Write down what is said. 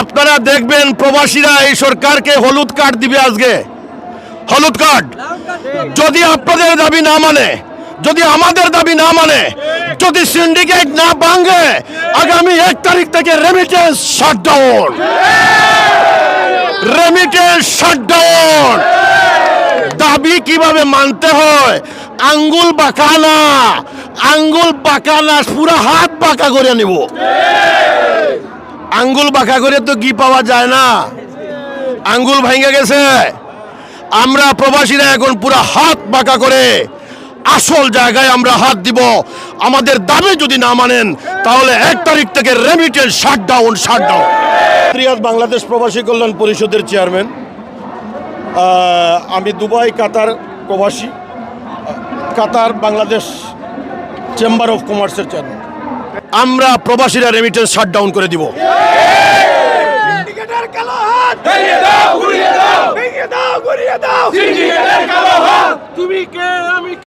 আপনারা দেখবেন প্রবাসীরা এই সরকারকে হলুদ কার্ড দিবে আজকে। হলুদ কার্ড। যদি আপনাদের দাবি না মানে যদি আমাদের দাবি না মানে যদি সিন্ডিকেট না ভাঙে, আগামী এক তারিখ থেকে রেমিটেন্স শাটডাউন রেমিটেন্স শাটডাউন দাবি কীভাবে মানতে হয়? আঙ্গুল বাঁকা না? আঙ্গুল বাঁকা না, পুরো হাত বাঁকা করে নিব। আঙ্গুল বাঁকা করে তো কি পাওয়া যায় না? আঙ্গুল ভেঙে গেছে। আমরা প্রবাসীরা এখন পুরো হাত বাঁকা করে আসল জায়গায় আমরা হাত দিব। আমাদের দাবি যদি না মানেন, তাহলে এক তারিখ থেকে remittance shut down shut down Riyadh Bangladesh প্রবাসী কল্যাণ পরিষদের চেয়ারম্যান আমি দুবাই, কাতার প্রবাসী। কাতার বাংলাদেশ চেম্বার অফ কমার্সের চেয়ারম্যান আমরা প্রবাসীরা রেমিটেন্স শাটডাউন করে দিব। তুমি কে?